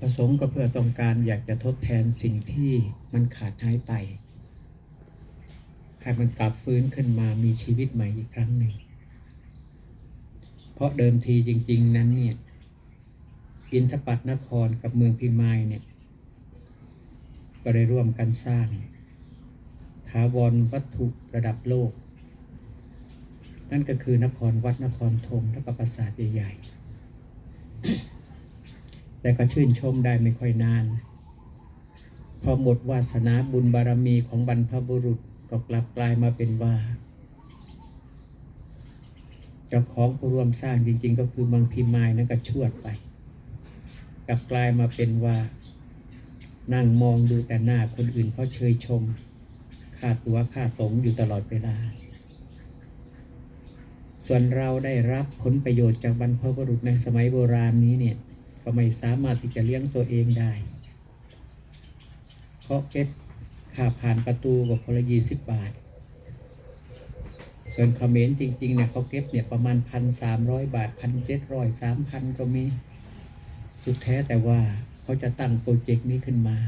ประสงค์ก็เพื่อต้องการอยากจะทดแทนสิ่งที่มันขาดหายไป ให้มันกลับฟื้นขึ้นมามีชีวิตใหม่อีกครั้งหนึ่ง เพราะเดิมทีจริง ๆ นั้นเนี่ย อินทปัตนครกับเมืองพิมายเนี่ย ก็ได้ร่วมกันสร้างถาวรวัตถุระดับโลก นั่นก็คือนครวัดนครธมและก็ปราสาทใหญ่ๆ แต่ก็ชื่นชมได้ไม่ค่อยนาน พอหมดวาสนาบุญบารมีของบรรพบุรุษก็กลับกลายมาเป็นว่า เจ้าของผู้ร่วมสร้างจริง ๆ ก็คือเมืองพิมายนั่นก็ชวดไป กลับกลายมาเป็นว่า นั่งมองดูแต่หน้าคนอื่นเขาเชยชมค่าตัวค่าตงอยู่ตลอดเวลา ส่วนเราได้รับผลประโยชน์จากบรรพบุรุษในสมัยโบราณนี้เนี่ย ก็ไม่สามารถที่จะเลี้ยงตัวเองได้ เพราะเก็บค่าผ่านประตูกับคนละยี่สิบบาท ส่วนคอมเขมรจริงๆเนี่ยเขาเก็บเนี่ยประมาณพันสามร้อยบาทพันเจ็ดร้อยสามพันก็มี สุดแท้แต่ว่าเขาจะตั้งโปรเจกต์นี้ขึ้นมา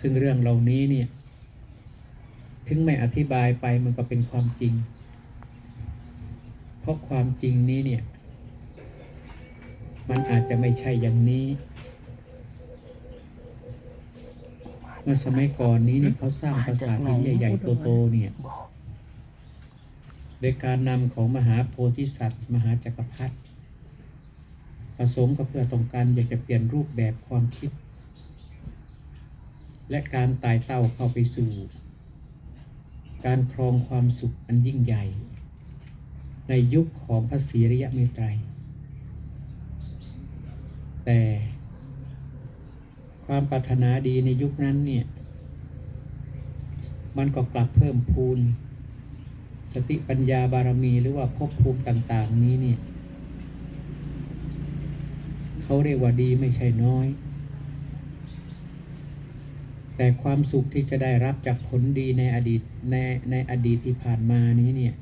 ซึ่งเรื่องเหล่านี้เนี่ย ถึงไม่อธิบายไปมันก็เป็นความจริง เพราะความจริงนี้เนี่ย มันอาจจะไม่ใช่อย่างนี้ เมื่อสมัยก่อนนี้เนี่ยเขาสร้างปราสาทหินใหญ่ๆโตๆเนี่ย โดยการนำของมหาโพธิสัตว์ มหาจักรพรรดิประสงค์ก็เพื่อต้องการอยากจะเปลี่ยนรูปแบบความคิด และการไต่เต้าเข้าไปสู่ การครองความสุขอันยิ่งใหญ่ ในยุคของพระศรีริยเมตไตร แต่ความปรารถนาดีในยุคนั้นเนี่ย มันก็กลับเพิ่มพูน สติปัญญาบารมีหรือว่าภพภูมิต่าง ๆ นี้เนี่ยเขาเรียกว่าดีไม่ใช่น้อย แต่ความสุขที่จะได้รับจากผลดีในอดีตในในอดีตที่ผ่านมานี้เนี่ย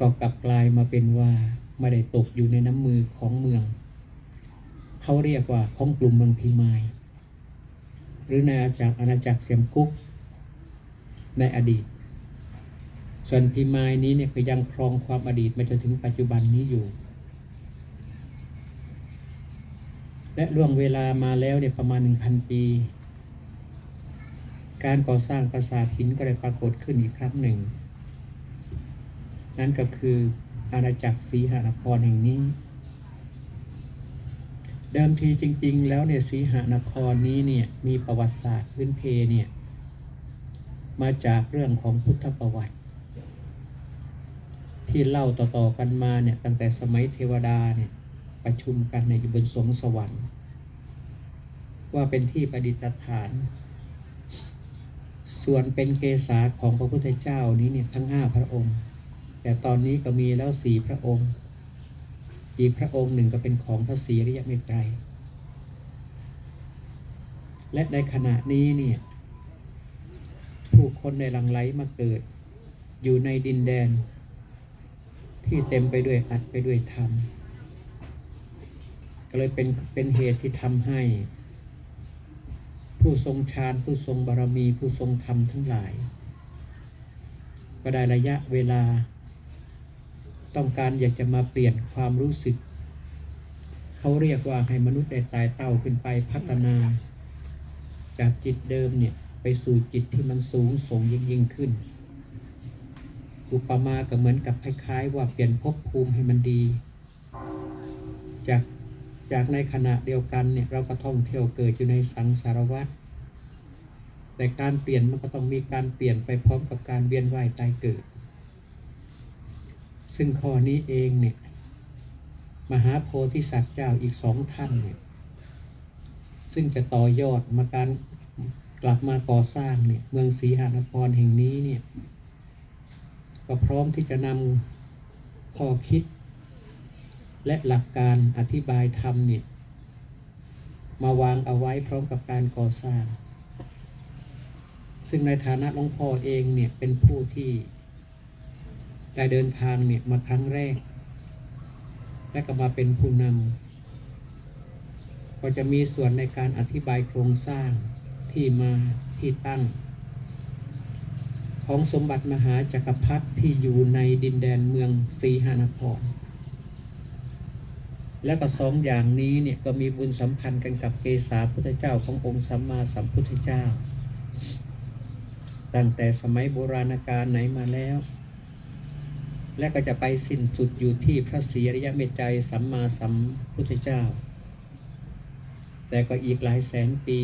ก็กลับกลายมาเป็นว่าไม่ได้ตกอยู่ในน้ำมือของเมือง เขาเรียกว่าของกลุ่มเมืองพิมายหรือในอาณาจักรอาณาจักรเสียมกุ๊กในอดีต ส่วนพิมายนี้เนี่ยก็ยังครองความอดีตมาจนถึงปัจจุบันนี้อยู่ และล่วงเวลามาแล้วเนี่ยประมาณ 1,000 ปี การก่อสร้างปราสาทหินก็ได้ปรากฏขึ้นอีกครั้งหนึ่ง นั่นก็คืออาณาจักรสีหานครแห่งนี้ เดิมทีจริง ๆ แล้วเนี่ยสีหานครนี้เนี่ยมีประวัติศาสตร์พื้นเพเนี่ยมาจากเรื่องของพุทธประวัติ ที่เล่าต่อๆกันมาเนี่ยตั้งแต่สมัยเทวดาเนี่ยประชุมกันในอยู่บนสวงสวรรค์ ว่าเป็นที่ประดิษฐาน ส่วนเป็นเกษาของพระพุทธเจ้านี้เนี่ยทั้งห้าพระองค์ แต่ตอนนี้ก็มีแล้วสี่พระองค์ อีกพระองค์หนึ่งก็เป็นของพระศรีริยเมตไตร และในขณะนี้เนี่ยผู้คนในหลังไหลมาเกิด อยู่ในดินแดน ที่เต็มไปด้วยอัดไปด้วยธรรม ก็เลยเป็นเป็นเหตุที่ทำให้ ผู้ทรงฌานผู้ทรงบารมี ผู้ทรงธรรมทั้งหลาย ก็ได้ระยะเวลา ต้องการอยากจะมาเปลี่ยนความรู้สึก เขาเรียกว่าให้มนุษย์ได้ตายเต้าขึ้นไปพัฒนา จากจิตเดิมเนี่ยไปสู่จิตที่มันสูงส่งยิ่งยิ่งขึ้น อุปมาก็เหมือนกับคล้ายๆ ว่าเปลี่ยนภพภูมิให้มันดี จากจากในขณะเดียวกันเนี่ยเราก็ท่องเที่ยวเกิดอยู่ในสังสารวัฏแต่การเปลี่ยนมันก็ต้องมีการเปลี่ยนไปพร้อมกับการเวียนว่ายตายเกิด ซึ่งข้อนี้เองเนี่ยมหาโพธิสัตว์เจ้าอีกสองท่านเนี่ยซึ่งจะต่อยอดมาการกลับมาก่อสร้างเนี่ยเมืองศรีหานครแห่งนี้เนี่ยก็พร้อมที่จะนำข้อคิด และหลักการอธิบายธรรมเนี่ยมาวางเอาไว้พร้อมกับการก่อสร้าง ซึ่งในฐานะหลวงพ่อเองเนี่ยเป็นผู้ที่ ได้เดินทางเนี่ยมาครั้งแรก และก็มาเป็นผู้นำก็จะมีส่วนในการอธิบายโครงสร้างที่มาที่ตั้ง ของสมบัติมหาจักรพรรดิที่อยู่ในดินแดนเมืองสีหานครและก็สองอย่างนี้เนี่ยก็มีบุญสัมพันธ์กันกับเกษาพุทธเจ้าขององค์สัมมาสัมพุทธเจ้า ตั้งแต่สมัยโบราณกาลไหนมาแล้ว และก็จะไปสิ้นสุดอยู่ที่พระศรีอริยเมตไตรสัมมาสัมพุทธเจ้า แต่ก็อีกหลายแสนปี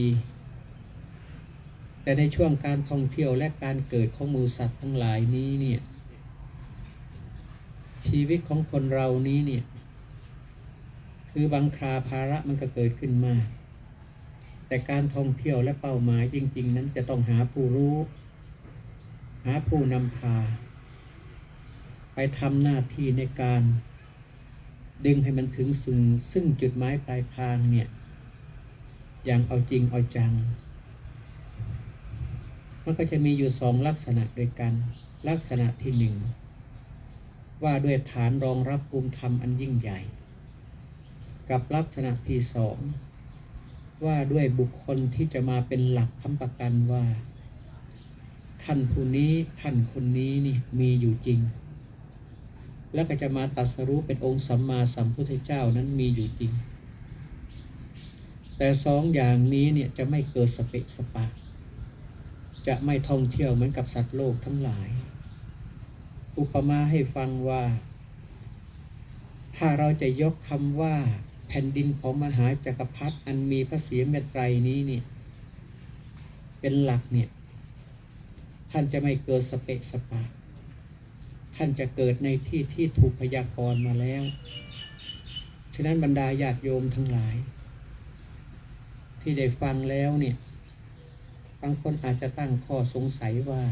แต่ในช่วงการท่องเที่ยวและการเกิดของมูสัตว์ทั้งหลายนี้เนี่ยชีวิตของคนเรานี้เนี่ยคือบางคราภาระมันก็เกิดขึ้นมาก แต่การท่องเที่ยวและเป้าหมายจริง ๆ นั้นจะต้องหาผู้รู้ หาผู้นำพา ไปทำหน้าที่ในการ ดึงให้มันถึงซึ่งซึ่งจุดหมายปลายทางเนี่ย อย่างเอาจริงเอาจัง มันก็จะมีอยู่สองลักษณะด้วยกัน ลักษณะที่หนึ่งว่าด้วยฐานรองรับภูมิธรรมอันยิ่งใหญ่ กับลักษณะที่สองว่าด้วยบุคคลที่จะมาเป็นหลักค้ำประกันว่า ท่านผู้นี้ท่านคนนี้นี่มีอยู่จริง แล้วก็จะมาตรัสรู้เป็นองค์สัมมาสัมพุทธเจ้านั้นมีอยู่จริง แต่สองอย่างนี้เนี่ยจะไม่เกิดสเปะสปะ จะไม่ท่องเที่ยวเหมือนกับสัตว์โลกทั้งหลาย อุปมาให้ฟังว่า ถ้าเราจะยกคำว่าแผ่นดินของมหาจักรพรรดิอันมีพระศรีเมตไตรนี้เนี่ยเป็นหลักเนี่ยท่านจะไม่เกิดสเปะสปะ ท่านจะเกิดในที่ที่ถูกพยากรณ์มาแล้ว ฉะนั้นบรรดาญาติโยมทั้งหลาย ที่ได้ฟังแล้วเนี่ย บางคนอาจจะตั้งข้อสงสัยว่า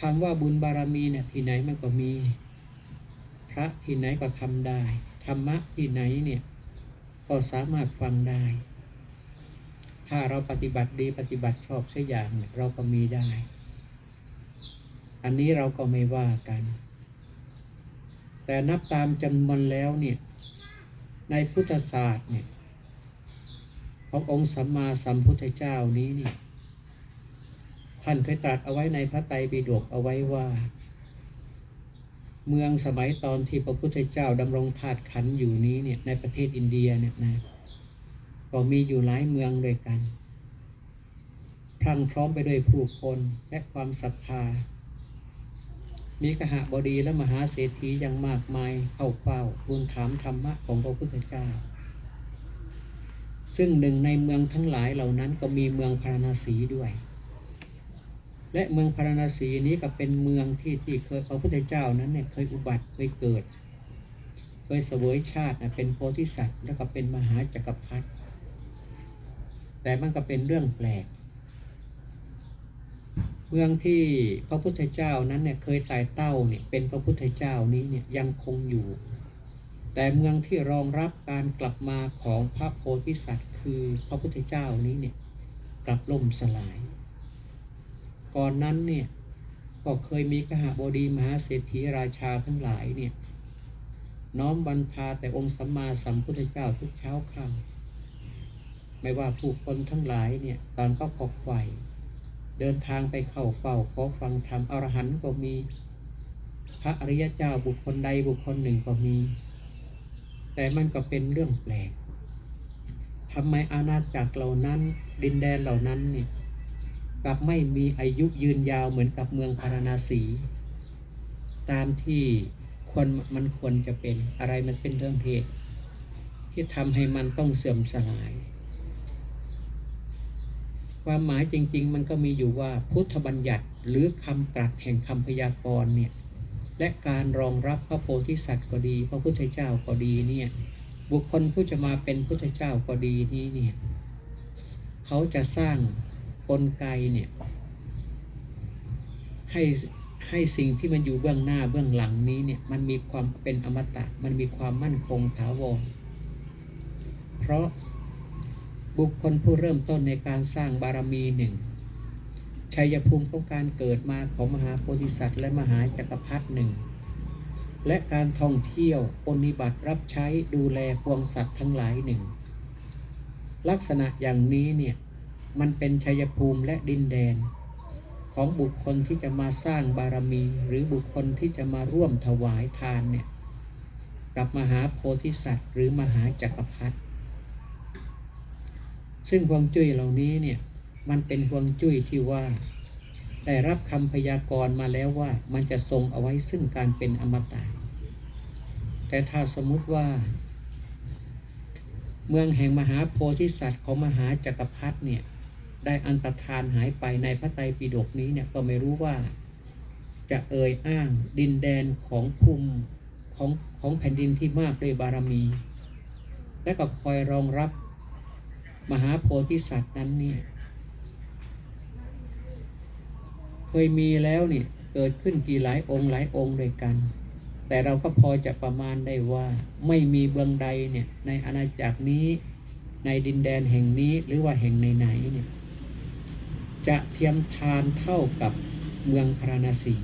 คำว่าบุญบารมีเนี่ยที่ไหนมันก็มี พระที่ไหนก็ทำได้ ธรรมะที่ไหนเนี่ยก็สามารถฟังได้ ถ้าเราปฏิบัติดีปฏิบัติชอบเสียอย่างเนี่ยเราก็มีได้ อันนี้เราก็ไม่ว่ากัน แต่นับตามจำนวนแล้วเนี่ย ในพุทธศาสตร์เนี่ยขององค์สัมมาสัมพุทธเจ้านี้เนี่ยท่านเคยตรัสเอาไว้ในพระไตรปิฎกเอาไว้ว่า เมืองสมัยตอนที่พระพุทธเจ้าดำรงธาตุขันอยู่นี้เนี่ยในประเทศอินเดียเนี่ยนะก็มีอยู่หลายเมืองด้วยกันพรั่งพร้อมไปด้วยผู้คนและความศรัทธา มีกหบดีและมหาเศรษฐีอย่างมากมายเข้าเฝ้าทูลถามธรรมะของพระพุทธเจ้า ซึ่งหนึ่งในเมืองทั้งหลายเหล่านั้นก็มีเมืองพาราณสีด้วย และเมืองพาราณสีนี้ก็เป็นเมืองที่ที่เคยพระพุทธเจ้านั้นเนี่ยเคยอุบัติเคยเกิด เคยเสวยชาตินะเป็นโพธิสัตว์แล้วก็เป็นมหาจักรพรรดิแต่มันก็เป็นเรื่องแปลก เมืองที่พระพุทธเจ้านั้นเนี่ยเคยไต่เต้าเนี่ยเป็นพระพุทธเจ้านี้เนี่ยยังคงอยู่ แต่เมืองที่รองรับการกลับมาของพระโพธิสัตว์ คือพระพุทธเจ้านี้เนี่ยกลับล่มสลาย ก่อนนั้นเนี่ยก็เคยมีกหบดีมหาเศรษฐีราชาทั้งหลายเนี่ยน้อมบรรพาแต่องค์สัมมาสัมพุทธเจ้าทุกเช้าค่ำไม่ว่าผู้คนทั้งหลายเนี่ยตอนก็ขอกไฟ เดินทางไปเข้าเฝ้าขอฟังธรรมอรหันต์ก็มี พระอริยเจ้าบุคคลใดบุคคลหนึ่งก็มี แต่มันก็เป็นเรื่องแปลกทำไมอาณาจักรเหล่านั้น ดินแดนเหล่านั้นเนี่ยกลับไม่มีอายุยืนยาวเหมือนกับเมืองพาราณสี ตามที่ควรมันควรจะเป็นอะไรมันเป็นเรื่องเหตุ ที่ทำให้มันต้องเสื่อมสลาย ความหมายจริง ๆ มันก็มีอยู่ว่าพุทธบัญญัติหรือคำตรัสแห่งคำพยากรณ์เนี่ยและการรองรับพระโพธิสัตว์ก็ดี พระพุทธเจ้าก็ดีเนี่ยบุคคลผู้จะมาเป็นพุทธเจ้าก็ดีนี้เนี่ยเขาจะสร้างกลไกเนี่ยให้ให้สิ่งที่มันอยู่เบื้องหน้าเบื้องหลังนี้เนี่ยมันมีความเป็นอมตะ มันมีความมั่นคงถาวรเพราะ บุคคลผู้เริ่มต้นในการสร้างบารมีหนึ่งชัยภูมิของการเกิดมาของมหาโพธิสัตว์และมหาจักรพรรดิหนึ่งและการท่องเที่ยวปฏิบัติรับใช้ดูแลพวงสัตว์ทั้งหลายหนึ่งลักษณะอย่างนี้เนี่ยมันเป็นชัยภูมิและดินแดน ของบุคคลที่จะมาสร้างบารมี หรือบุคคลที่จะมาร่วมถวายทานเนี่ยกับมหาโพธิสัตว์ หรือมหาจักรพรรดิ ซึ่งฮวงจุ้ยเหล่านี้เนี่ยมันเป็นฮวงจุ้ยที่ว่า ได้รับคำพยากรณ์มาแล้วว่ามันจะทรงเอาไว้ซึ่งการเป็นอมตะแต่ถ้าสมมุติว่า เมืองแห่งมหาโพธิสัตว์ของมหาจักรพรรดิเนี่ยได้อันตรธานหายไปในพระไตรปิฎกนี้เนี่ยก็ไม่รู้ว่าจะเอ่ยอ้างดินแดนของภูมิของของแผ่นดินที่มากด้วยบารมี และก็คอยรองรับ มหาโพธิสัตว์นั้นเนี่ยเคยมีแล้วเนี่ยเกิดขึ้นกี่หลายองค์หลายองค์ด้วยกัน แต่เราก็พอจะประมาณได้ว่าไม่มีเบืองใดเนี่ยในอาณาจักรนี้ในดินแดนแห่งนี้หรือว่าแห่งไหนๆเนี่ยจะเทียมทานเท่ากับเมืองพาราณสี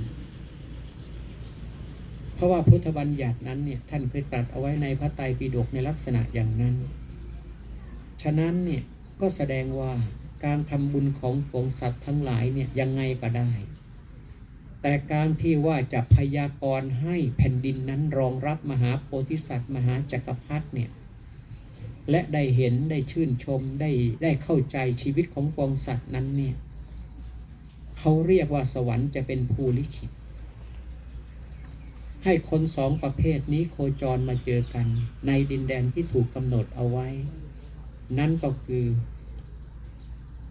เพราะว่าพุทธบัญญัตินั้นเนี่ยท่านเคยตรัสเอาไว้ในพระไตรปิฎกในลักษณะอย่างนั้น ฉะนั้นเนี่ยก็แสดงว่าการทำบุญของปวงสัตว์ทั้งหลายเนี่ยยังไงก็ได้ แต่การที่ว่าจะพยากรณ์ให้แผ่นดินนั้นรองรับมหาโพธิสัตว์ มหาจักรพรรดิเนี่ยและได้เห็นได้ชื่นชมได้ได้เข้าใจชีวิตของปวงสัตว์นั้นเนี่ยเขาเรียกว่าสวรรค์จะเป็นภูลิขิต ให้คนสองประเภทนี้โคจรมาเจอกันในดินแดนที่ถูกกำหนดเอาไว้ นั่นก็คือ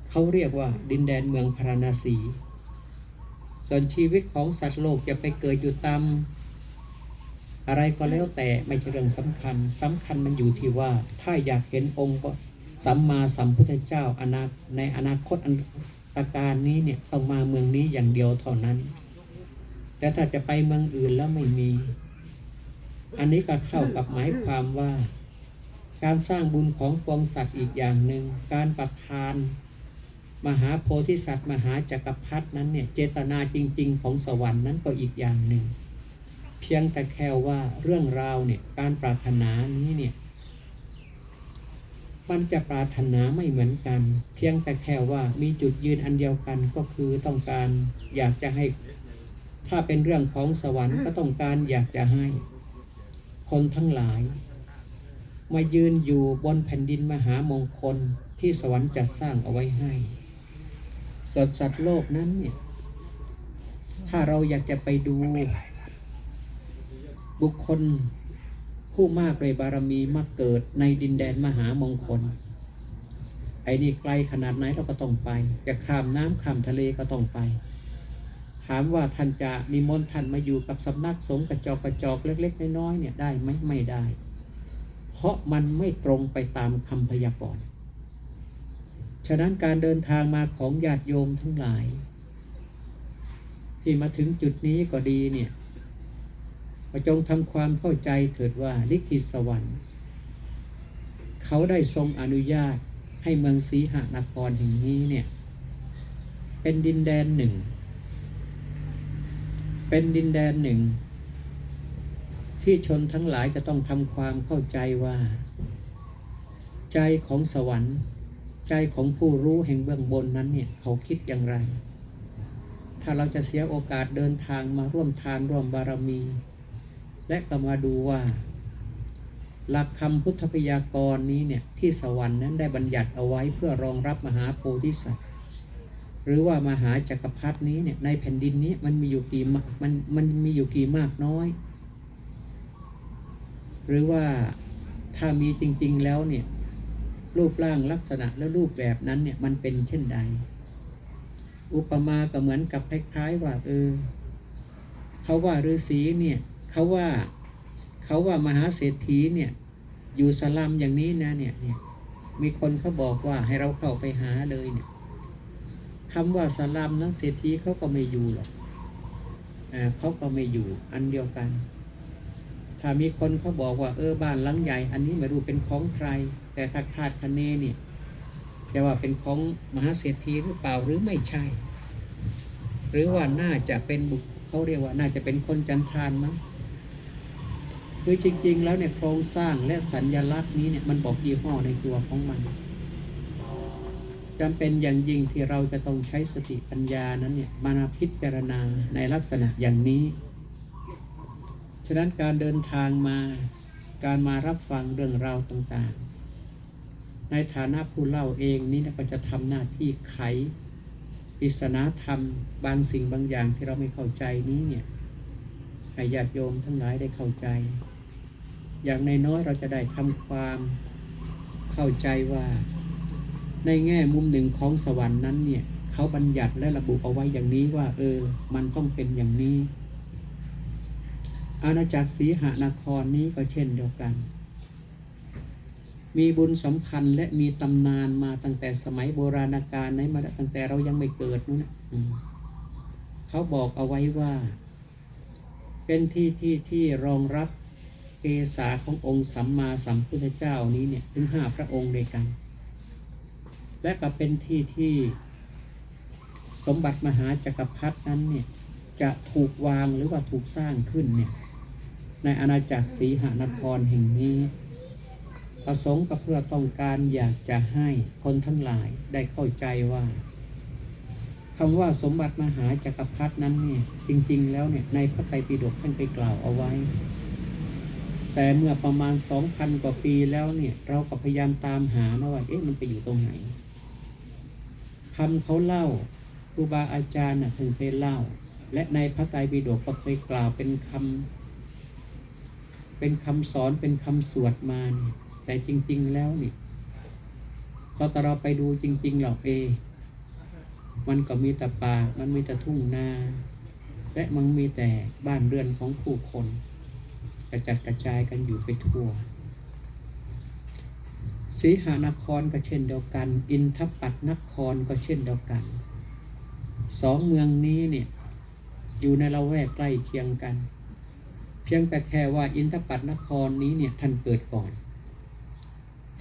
เขาเรียกว่าดินแดนเมืองพาราณสี ส่วนชีวิตของสัตว์โลกจะไปเกิดอยู่ตามอะไรก็แล้วแต่ไม่ใช่เรื่องสำคัญสำคัญมันอยู่ที่ว่า ถ้าอยากเห็นองค์สัมมาสัมพุทธเจ้าอนาในอนาคตอันตการนี้เนี่ยต้องมาเมืองนี้อย่างเดียวเท่านั้น แต่ถ้าจะไปเมืองอื่นแล้วไม่มี อันนี้ก็เข้ากับหมายความว่า การสร้างบุญของปวงสัตว์อีกอย่างหนึ่ง การประทาน มหาโพธิสัตว์มหาจักรพรรดินั้นเนี่ยเจตนาจริง ๆ ของสวรรค์นั้นก็อีกอย่างหนึ่ง เพียงแต่แค่ว่าเรื่องราวเนี่ยการปรารถนานี้เนี่ยมันจะปรารถนาไม่เหมือนกัน เพียงแต่แค่ว่ามีจุดยืนอันเดียวกันก็คือต้องการอยากจะให้ ถ้าเป็นเรื่องของสวรรค์ก็ต้องการอยากจะให้ คนทั้งหลาย มายืนอยู่บนแผ่นดินมหามงคลที่สวรรค์จัดสร้างเอาไว้ให้ ส่วนสัตว์โลกนั้นเนี่ย ถ้าเราอยากจะไปดู บุคคลผู้มากโดยบารมีมาเกิดในดินแดนมหามงคล ไอ้นี่ไกลขนาดไหนเราก็ต้องไป จะข้ามน้ำข้ามทะเลก็ต้องไป ถามว่าท่านจะนิมนต์ท่านมาอยู่กับสำนักสงฆ์กระจอกกระจอกเล็ก ๆ น้อยๆเนี่ยได้ไหมไม่ได้ เพราะมันไม่ตรงไปตามคำพยากรณ์ ฉะนั้นการเดินทางมาของญาติโยมทั้งหลาย ที่มาถึงจุดนี้ก็ดีเนี่ยจงทำความเข้าใจเถิดว่าลิขิตสวรรค์ เขาได้ทรงอนุญาตให้เมืองสีหนครแห่งนี้เนี่ย เป็นดินแดนหนึ่ง เป็นดินแดนหนึ่ง ที่ชนทั้งหลายจะต้องทำความเข้าใจว่า ใจของสวรรค์ ใจของผู้รู้แห่งเบื้องบนนั้นเนี่ยเขาคิดอย่างไร ถ้าเราจะเสียโอกาสเดินทางมาร่วมทานร่วมบารมี และก็มาดูว่า หลักคำพุทธพยากรณ์นี้เนี่ยที่สวรรค์นั้นได้บัญญัติเอาไว้เพื่อรองรับมหาโพธิสัตว์หรือว่ามหาจักรพรรดินี้เนี่ยในแผ่นดินนี้มันมีอยู่กี่มากมันมันมีอยู่กี่มากน้อย หรือว่าถ้ามีจริง ๆ แล้วเนี่ยรูปร่างลักษณะและรูปแบบนั้นเนี่ยมันเป็นเช่นใด อุปมาก็เหมือนกับคล้ายๆ ว่าเออเขาว่าฤาษีเนี่ยเขาว่าเขาว่ามหาเศรษฐีเนี่ยอยู่สลัมอย่างนี้นะเนี่ยเนี่ยมีคนเขาบอกว่าให้เราเข้าไปหาเลยเนี่ยคำว่าสลัมนั้นเศรษฐีเขาก็ไม่อยู่หรอกอ่าเขาก็ไม่อยู่อันเดียวกัน ถ้ามีคนเขาบอกว่าเออบ้านหลังใหญ่ อันนี้ไม่รู้เป็นของใคร แต่ถ้าคาดคะเนเนี่ยจะว่าเป็นของมหาเศรษฐีหรือเปล่าหรือไม่ใช่ หรือว่าน่าจะเป็นบุคเขาเรียกว่าน่าจะเป็นคนจันทานมั้งคือจริง ๆ แล้วเนี่ยโครงสร้างและสัญญลักษณ์นี้เนี่ยมันบอกยี่ห้อในตัวของมันจำเป็นอย่างยิ่งที่เราจะต้องใช้สติปัญญานั้นเนี่ยมาพิจารณาในลักษณะอย่างนี้ ฉะนั้นการเดินทางมาการมารับฟังเรื่องราวต่างๆ ในฐานะผู้เล่าเองนี่ก็จะทำหน้าที่ไขปริศนาธรรม บางสิ่งบางอย่างที่เราไม่เข้าใจนี้เนี่ยให้ญาติโยมทั้งหลายได้เข้าใจ อย่างในน้อยเราจะได้ทำความเข้าใจว่า ในแง่มุมหนึ่งของสวรรค์นั้นเนี่ยเขาบัญญัติและระบุเอาไว้อย่างนี้ว่า เออ มันต้องเป็นอย่างนี้ อาณาจักรสีหานครนี้ก็เช่นเดียวกัน มีบุญสัมพันธ์และมีตำนานมาตั้งแต่สมัยโบราณกาลไหนมาตั้งแต่เรายังไม่เกิดนู่นนะเขาบอกเอาไว้ว่า เป็นที่ที่ที่รองรับเกษาขององค์สัมมาสัมพุทธเจ้านี้เนี่ยถึงห้าพระองค์ด้วยกัน และก็เป็นที่ที่สมบัติมหาจักรพรรดินั้นเนี่ยจะถูกวางหรือว่าถูกสร้างขึ้นเนี่ย ในอาณาจักรสีหานครแห่งนี้ประสงค์ก็เพื่อต้องการอยากจะให้คนทั้งหลายได้เข้าใจว่าคำว่าสมบัติมหาจักรพรรดินั้นเนี่ยจริง ๆ แล้วเนี่ยในพระไตรปิฎกท่านไปกล่าวเอาไว้ แต่เมื่อประมาณ 2,000 กว่าปีแล้วเนี่ยเราก็พยายามตามหานะว่าเอ๊ะมันไปอยู่ตรงไหนคำเขาเล่าครูบาอาจารย์น่ะถึงเคยเล่า และในพระไตรปิฎกก็เคยกล่าวเป็นคำ เป็นคำสอนเป็นคำสวดมาเนี่ยแต่จริง ๆ แล้วนี่พอตเราไปดูจริงๆเราเอ มันก็มีแต่ป่า มันมีแต่ทุ่งนา และมันมีแต่บ้านเรือนของผู้คน กระจัดกระจายกันอยู่ไปทั่วสีหานครก็เช่นเดียวกัน อินทปัตนครก็เช่นเดียวกัน สองเมืองนี้เนี่ยอยู่ในละแวกใกล้เคียงกัน เพียงแต่แค่ว่าอินทปัตนครนี้เนี่ยท่านเกิดก่อน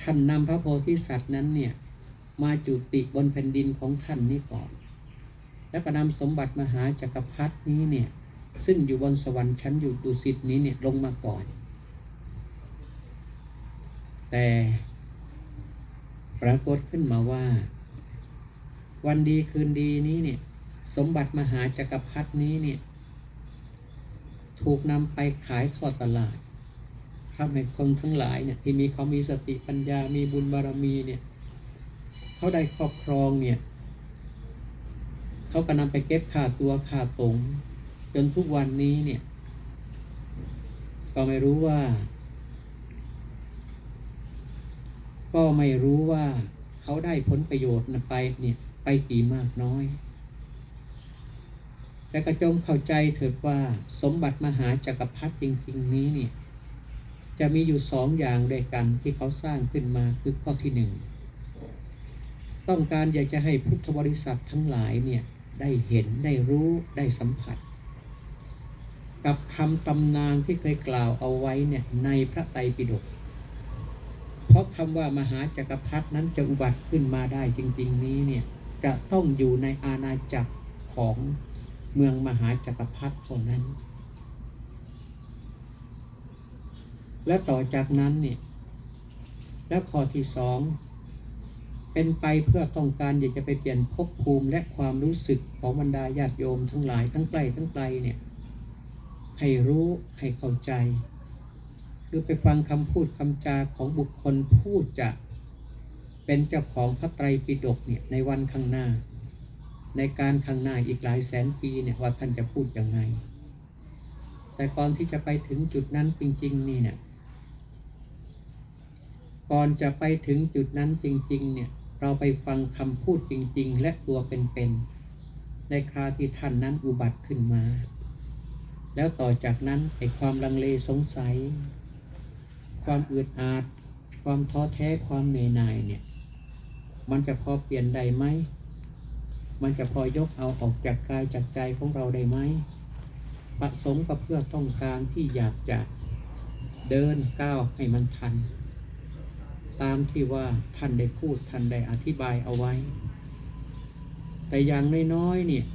ท่านนำพระโพธิสัตว์นั้นเนี่ยมาจุติบนแผ่นดินของท่านนี้ก่อน แล้วก็นำสมบัติมหาจักรพรรดินี้เนี่ยซึ่งอยู่บนสวรรค์ชั้นอยู่ดุสิตนี้เนี่ยลงมาก่อน แต่ปรากฏขึ้นมาว่า วันดีคืนดีนี้เนี่ยสมบัติมหาจักรพรรดินี้เนี่ย ถูกนำไปขายทอดตลาดทำให้คนทั้งหลายเนี่ยที่มีเขามีสติปัญญามีบุญบารมีเนี่ยเขาได้ครอบครองเนี่ยเขาก็นำไปเก็บคาตัวคาตรงจนทุกวันนี้เนี่ย ก็ไม่รู้ว่า ก็ไม่รู้ว่าเขาได้ผลประโยชน์ไปเนี่ย ไปกี่มากน้อย แต่กระจงเข้าใจเถิดว่าสมบัติมหาจักรพรรดิจริง ๆ นี้เนี่ยจะมีอยู่สองอย่างด้วยกันที่เขาสร้างขึ้นมาคือข้อที่หนึ่งต้องการอยากจะให้พุทธบริษัททั้งหลายเนี่ยได้เห็นได้รู้ได้สัมผัส กับคำตำนานที่เคยกล่าวเอาไว้เนี่ยในพระไตรปิฎกเพราะคำว่ามหาจักรพรรดินั้นจะอุบัติขึ้นมาได้จริง ๆ นี้เนี่ยจะต้องอยู่ในอาณาจักรของ เมืองมหาจักรพรรดิเท่านั้น และต่อจากนั้นเนี่ย แล้วข้อที่สองเป็นไปเพื่อต้องการอยากจะไปเปลี่ยนภพภูมิและความรู้สึกของบรรดาญาติโยมทั้งหลายทั้งใกล้ทั้งไกลเนี่ย ให้รู้ให้เข้าใจคือไปฟังคำพูดคำจาของบุคคลพูดจะเป็นเจ้าของพระไตรปิฎกเนี่ยในวันข้างหน้า ในการข้างหน้าอีกหลายแสนปีเนี่ยว่าท่านจะพูดยังไง แต่ก่อนที่จะไปถึงจุดนั้นจริง ๆ นี่เนี่ยก่อนจะไปถึงจุดนั้นจริง ๆ เนี่ยเราไปฟังคำพูดจริง ๆ และตัวเป็นๆในคราที่ท่านนั้นอุบัติขึ้นมา แล้วต่อจากนั้นไอ้ความลังเลสงสัย ความอึดอัดความท้อแท้ความเหนื่อยหน่ายเนี่ยมันจะพอเปลี่ยนได้ไหม มันจะพอยกเอาออกจากกายจากใจของเราได้ไหมประสงค์ก็เพื่อต้องการที่อยากจะเดินก้าวให้มันทัน ตามที่ว่าท่านได้พูดท่านได้อธิบายเอาไว้ แต่อย่างน้อยๆเนี่ย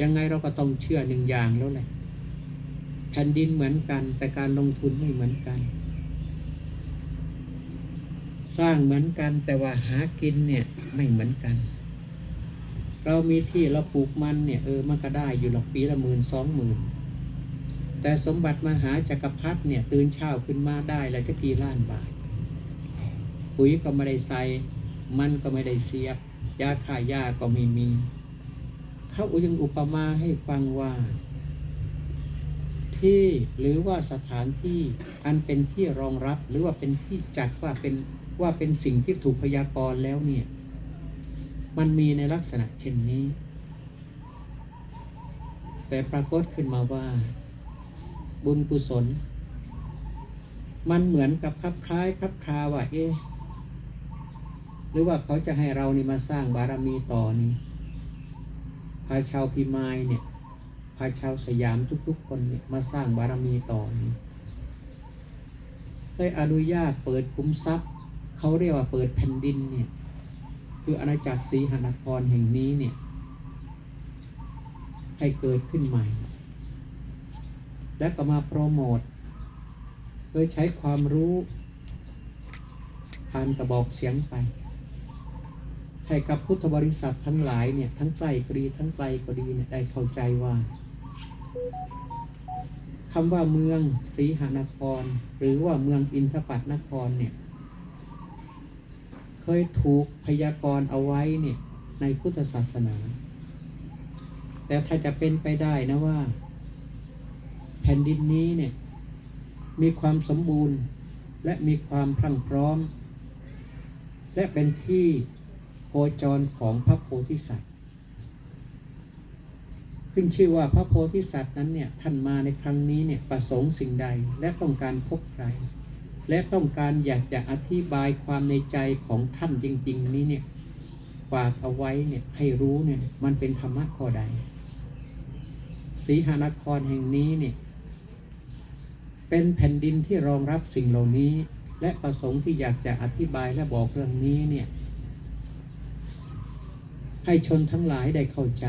ยังไงเราก็ต้องเชื่อหนึ่งอย่างแล้วแหละแผ่นดินเหมือนกันแต่การลงทุนไม่เหมือนกัน สร้างเหมือนกันแต่ว่าหากินเนี่ยไม่เหมือนกัน เรามีที่เราปลูกมันเนี่ยเออมันก็ได้อยู่หรอกปีละหมื่นสองหมื่นแต่สมบัติมหาจักรพรรดิเนี่ยตื่นเช้าขึ้นมาได้แล้วจะกี่ล้านบาท ปุ๋ยก็ไม่ได้ใส่มันก็ไม่ได้เสียบยาฆ่าหญ้าก็ไม่มี เขาจึงอุปมาให้ฟังว่า ที่หรือว่าสถานที่อันเป็นที่รองรับหรือว่าเป็นที่จัดว่าเป็นว่าเป็นสิ่งที่ถูกพยากรณ์แล้วเนี่ย มันมีในลักษณะเช่นนี้ แต่ปรากฏขึ้นมาว่า บุญกุศล มันเหมือนกับคลับคล้ายคลับคลาว่าเอ๊ะหรือว่าเขาจะให้เรานี่มาสร้างบารมีต่อนี่พาชาวพิมายเนี่ยพาชาวสยามทุกๆ คนเนี่ยมาสร้างบารมีต่อนี่ได้อนุญาตเปิดคุ้มทรัพย์ เขาเรียกว่าเปิดแผ่นดินเนี่ย คืออาณาจักรศรีหนครแห่งนี้เนี่ยให้เกิดขึ้นใหม่ และก็มาโปรโมท โดยใช้ความรู้ผ่านกระบอกเสียงไป ให้กับพุทธบริษัททั้งหลายเนี่ยทั้งใกล้ก็ดีทั้งไกลก็ดีเนี่ยได้เข้าใจว่าคำว่าเมืองศรีหนคร หรือว่าเมืองอินทปัตนครเนี่ย ยถูกพยากรณ์เอาไว้เนี่ยในพุทธศาสนา แต่ถ้าจะเป็นไปได้นะว่า แผ่นดินนี้เนี่ยมีความสมบูรณ์และมีความพรั่งพร้อม และเป็นที่โคจรของพระโพธิสัตว์ ขึ้นชื่อว่าพระโพธิสัตว์นั้นเนี่ยท่านมาในครั้งนี้เนี่ยประสงค์สิ่งใดและต้องการพบใคร และต้องการอยากจะอธิบายความในใจของท่านจริง ๆ นี้เนี่ยฝากเอาไว้เนี่ยให้รู้เนี่ยมันเป็นธรรมะข้อใดสีหานครแห่งนี้เนี่ยเป็นแผ่นดินที่รองรับสิ่งเหล่านี้ และประสงค์ที่อยากจะอธิบายและบอกเรื่องนี้เนี่ยให้ชนทั้งหลายได้เข้าใจ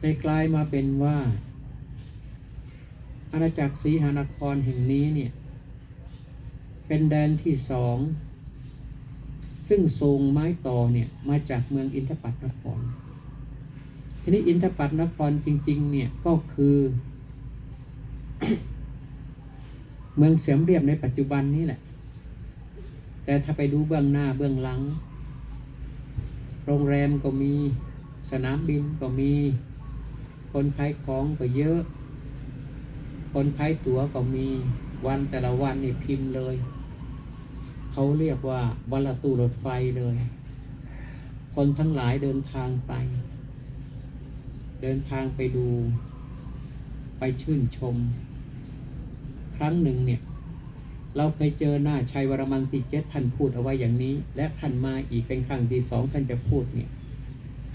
ได้กลายมาเป็นว่า อาณาจักรศรีหานครแห่งนี้เนี่ย เป็นแดนที่สอง ซึ่งทรงไม้ต่อเนี่ย มาจากเมืองอินทปัตนคร ทีนี้อินทปัตนครจริง ๆ เนี่ย ก็คือ เมืองเสียมเรียบในปัจจุบันนี้แหละ แต่ถ้าไปดูเบื้องหน้าเบื้องหลัง โรงแรมก็มี สนามบินก็มี คนขายของก็เยอะ คนขายตั๋วก็มีวันแต่ละวันนี่พิมพ์เลย เขาเรียกว่าวันละตู้รถไฟเลย คนทั้งหลายเดินทางไป เดินทางไปดู ไปชื่นชม ครั้งหนึ่งเนี่ย เราเคยเจอหน้าชัยวรมันที่เจ็ดท่านพูดเอาไว้อย่างนี้ และท่านมาอีกเป็นครั้งที่สองท่านจะพูดเนี่ย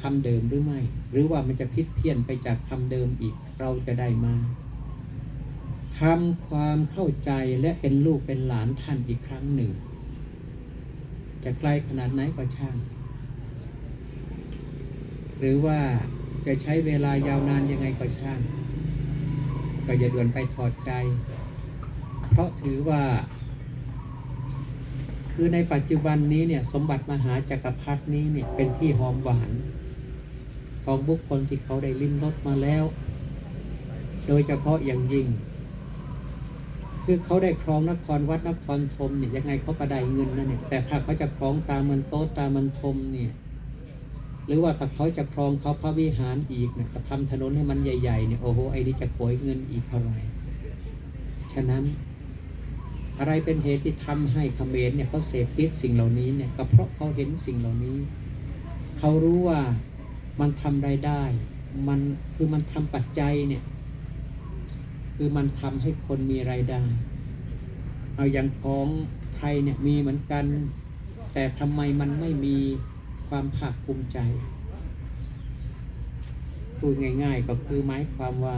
คำเดิมหรือไม่ หรือว่ามันจะพิษเพี้ยนไปจากคำเดิมอีกเราจะได้มา ทำความเข้าใจและเป็นลูกเป็นหลานท่านอีกครั้งหนึ่ง จะไกลขนาดไหนก็ช่าง หรือว่าจะใช้เวลายาวนานยังไงก็ช่าง ก็อย่าด่วนไปถอดใจ เพราะถือว่า คือในปัจจุบันนี้เนี่ย สมบัติมหาจักรพรรดินี้เนี่ยเป็นที่หอมหวานของบุคคลที่เขาได้ลิ้มรสมาแล้ว โดยเฉพาะอย่างยิ่ง คือเขาได้ครองนครวัดนครธมเนี่ยยังไงเขาก็ได้เงินนะเนี่ยแต่ถ้าเขาจะครองตามมันโต๊ตามมันธมเนี่ยหรือว่าถ้าเขาจะครองเขาพระวิหารอีกเนี่ยก็ทำถนนให้มันใหญ่ๆเนี่ยโอ้โหไอ้นี่จะโกยเงินอีกเท่าไหร่ฉะนั้นอะไรเป็นเหตุที่ทำให้เขมรเนี่ยเขาเสพติดสิ่งเหล่านี้เนี่ยก็เพราะเขาเห็นสิ่งเหล่านี้ เขารู้ว่ามันทำรายได้ มันคือมันทำปัจจัยเนี่ย คือมันทำให้คนมีรายได้ เอาอย่างของไทยเนี่ยมีเหมือนกัน แต่ทำไมมันไม่มีความภาคภูมิใจพูดง่ายๆ ก็คือหมายความว่า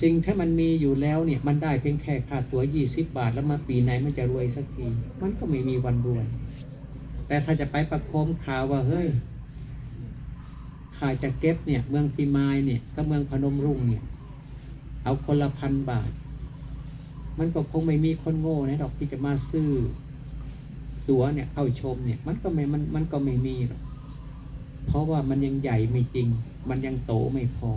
สิ่งที่มันมีอยู่แล้วเนี่ยมันได้เพียงแค่ค่าตั๋ว 20 บาท แล้วมาปีไหนมันจะรวยสักที มันก็ไม่มีวันรวย แต่ถ้าจะไปประโคมข่าวว่าเฮ้ยขขาจะเก็บเนี่ยเมืองพิมายเนี่ยกับเมืองพนมรุ้งเนี่ย เอาคนละพันบาท มันก็คงไม่มีคนโง่นะดอกที่จะมาซื้อตั๋วเนี่ยเข้าชมเนี่ย มันก็ไม่มันมันก็ไม่มีหรอกเพราะว่ามันยังใหญ่ไม่จริง มันยังโตไม่พอ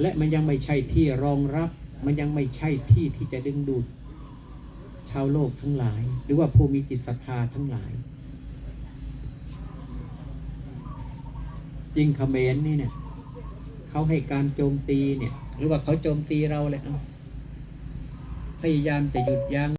และมันยังไม่ใช่ที่รองรับ มันยังไม่ใช่ที่ที่จะดึงดูด ชาวโลกทั้งหลาย หรือว่าผู้มีจิตศรัทธาทั้งหลายยิ่งเขมรนี่เนี่ยเขาให้การโจมตีเนี่ย หรือว่าเขาโจมตีเราเลยเอาพยายามจะหยุดยั้ง